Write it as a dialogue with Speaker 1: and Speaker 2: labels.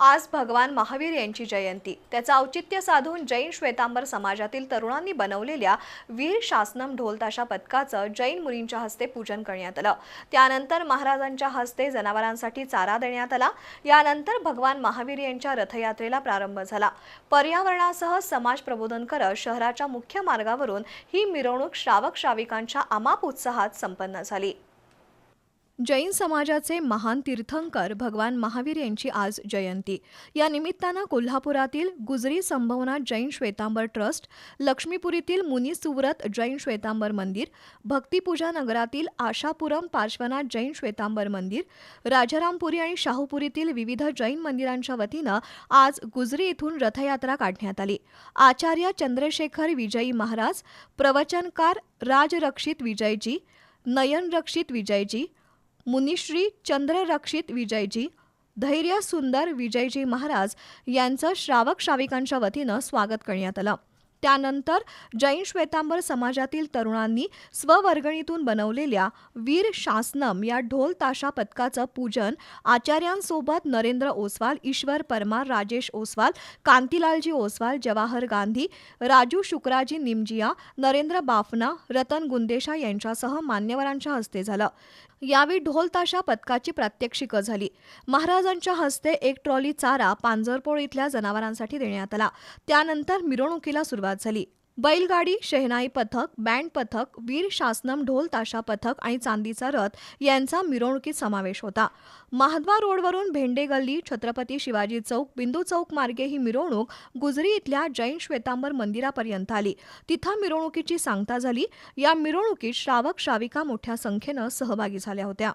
Speaker 1: आज भगवान महावीर यांची जयंती. त्याचं औचित्य साधून जैन श्वेतांबर समाजातील तरुणांनी बनवलेल्या वीर शासनम ढोलताशा पथकाचं जैन मुलींच्या हस्ते पूजन करण्यात आलं. त्यानंतर महाराजांच्या हस्ते जनावरांसाठी चारा देण्यात आला. यानंतर भगवान महावीर यांच्या रथयात्रेला प्रारंभ झाला. पर्यावरणासह समाज प्रबोधन करत शहराच्या मुख्य मार्गावरून ही मिरवणूक श्रावक श्राविकांच्या अमाप उत्साहात संपन्न झाली. जैन समाजाचे महान तीर्थंकर भगवान महावीर यांची आज जयंती. या निमित्तानं कोल्हापुरातील गुजरी संभवना जैन श्वेतांबर ट्रस्ट लक्ष्मीपुरीतील मुनी सुव्रत जैन श्वेतांबर मंदिर भक्तिपूजा नगरातील आशापुरम पार्श्वनाथ जैन श्वेतांबर मंदिर राजारामपुरी आणि शाहूपुरीतील विविध जैन मंदिरांच्या वतीनं आज गुजरी इथून रथयात्रा काढण्यात आली. आचार्य चंद्रशेखर विजयी महाराज प्रवचनकार राजरक्षित विजयजी नयनरक्षित विजयजी मुनिश्री चंद्ररक्षित विजयजी धैर्य सुंदर विजयजी महाराज यांचं श्रावक श्राविकांच्या वतीनं स्वागत करण्यात आलं. त्यानंतर जैन श्वेतांबर समाजातील तरुणांनी स्ववर्गणीतून बनवलेल्या वीर शासनम या ढोल ताशा पथकाचं पूजन आचार्यांसोबत नरेंद्र ओसवाल ईश्वर परमार राजेश ओसवाल कांतीलालजी ओसवाल जवाहर गांधी राजू शुक्राजी निमजिया नरेंद्र बाफना रतन गुंदेशा यांच्यासह मान्यवरांच्या हस्ते झालं. यावेळी ढोल ताशा पथकाची प्रात्यक्षिकं झाली. महाराजांच्या हस्ते एक ट्रॉली चारा पांजरपोळ इथल्या जनावरांसाठी देण्यात आला. त्यानंतर मिरवणुकीला सुरुवात सुरुवात झाली. बैलगाडी शहनाई पथक बँड पथक वीर शासनम ढोल ताशा पथक आणि चांदीचा रथ यांचा मिरवणुकीत समावेश होता. महाद्वा रोडवरून भेंडे गल्ली छत्रपती शिवाजी चौक बिंदू चौक मार्गे ही मिरवणूक गुजरी इथल्या जैन श्वेतांबर मंदिरापर्यंत आली. तिथं मिरवणुकीची सांगता झाली. या मिरवणुकीत श्रावक श्राविका मोठ्या संख्येनं सहभागी झाल्या होत्या.